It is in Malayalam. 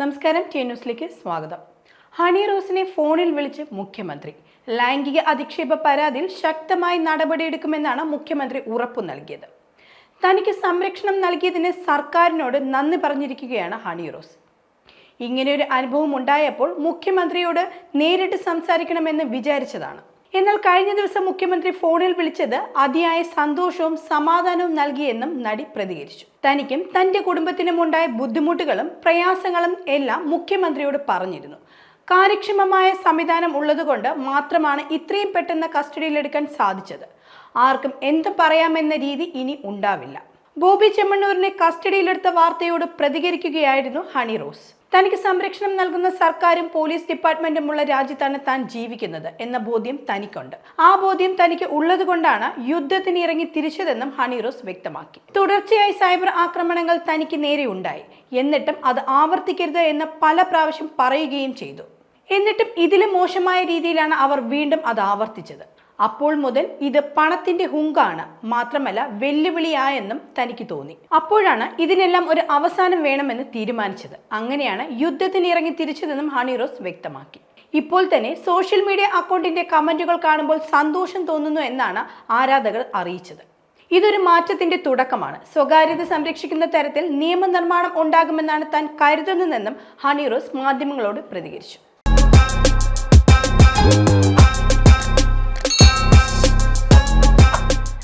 നമസ്കാരം ടി ന്യൂസിലേക്ക് സ്വാഗതം. ഹണി റോസിനെ ഫോണിൽ വിളിച്ച് മുഖ്യമന്ത്രി. ലൈംഗിക അധിക്ഷേപ പരാതിയിൽ ശക്തമായി നടപടിയെടുക്കുമെന്നാണ് മുഖ്യമന്ത്രി ഉറപ്പു നൽകിയത്. തനിക്ക് സംരക്ഷണം നൽകിയതിന് സർക്കാരിനോട് നന്ദി പറഞ്ഞിരിക്കുകയാണ് ഹണി റോസ്. ഇങ്ങനെയൊരു അനുഭവം ഉണ്ടായപ്പോൾ മുഖ്യമന്ത്രിയോട് നേരിട്ട് സംസാരിക്കണമെന്ന് വിചാരിച്ചതാണ്. എന്നാൽ കഴിഞ്ഞ ദിവസം മുഖ്യമന്ത്രി ഫോണിൽ വിളിച്ചത് അതിയായ സന്തോഷവും സമാധാനവും നൽകിയെന്നും നടി പ്രതികരിച്ചു. തനിക്കും തന്റെ കുടുംബത്തിനും ഉണ്ടായ ബുദ്ധിമുട്ടുകളും പ്രയാസങ്ങളും എല്ലാം മുഖ്യമന്ത്രിയോട് പറഞ്ഞിരുന്നു. കാര്യക്ഷമമായ സംവിധാനം ഉള്ളതുകൊണ്ട് മാത്രമാണ് ഇത്രയും പെട്ടെന്ന് കസ്റ്റഡിയിലെടുക്കാൻ സാധിച്ചത്. ആർക്കും എന്ത് പറയാമെന്ന രീതി ഇനി ഉണ്ടാവില്ല. ബോബി ചെമ്മണ്ണൂരിനെ കസ്റ്റഡിയിലെടുത്ത വാർത്തയോട് പ്രതികരിക്കുകയായിരുന്നു ഹണി റോസ്. തനിക്ക് സംരക്ഷണം നൽകുന്ന സർക്കാരും പോലീസ് ഡിപ്പാർട്ട്മെന്റും ഉള്ള രാജ്യത്താണ് താൻ ജീവിക്കുന്നത് എന്ന ബോധ്യം തനിക്കുണ്ട്. ആ ബോധ്യം തനിക്ക് ഉള്ളതുകൊണ്ടാണ് യുദ്ധത്തിന് ഇറങ്ങി തിരിച്ചതെന്നും ഹണി റോസ് വ്യക്തമാക്കി. തുടർച്ചയായി സൈബർ ആക്രമണങ്ങൾ തനിക്ക് നേരെ ഉണ്ടായി. എന്നിട്ടും അത് ആവർത്തിക്കരുത് എന്ന് പല പ്രാവശ്യം പറയുകയും ചെയ്തു. എന്നിട്ടും ഇതിലും മോശമായ രീതിയിലാണ് അവർ വീണ്ടും അത് ആവർത്തിച്ചത്. അപ്പോൾ മുതൽ ഇത് പണത്തിന്റെ ഹുങ്കാണ് മാത്രമല്ല വെല്ലുവിളിയായെന്നും തനിക്ക് തോന്നി. അപ്പോഴാണ് ഇതിനെല്ലാം ഒരു അവസാനം വേണമെന്ന് തീരുമാനിച്ചത്. അങ്ങനെയാണ് യുദ്ധത്തിന് ഇറങ്ങി തിരിച്ചതെന്നും ഹണി റോസ് വ്യക്തമാക്കി. ഇപ്പോൾ തന്നെ സോഷ്യൽ മീഡിയ അക്കൗണ്ടിന്റെ കമന്റുകൾ കാണുമ്പോൾ സന്തോഷം തോന്നുന്നു എന്നാണ് ആരാധകർ അറിയിച്ചത്. ഇതൊരു മാറ്റത്തിന്റെ തുടക്കമാണ്. സ്വകാര്യത സംരക്ഷിക്കുന്ന തരത്തിൽ നിയമനിർമ്മാണം ഉണ്ടാകുമെന്നാണ് താൻ കരുതുന്നതെന്നും ഹണി റോസ് മാധ്യമങ്ങളോട് പ്രതികരിച്ചു.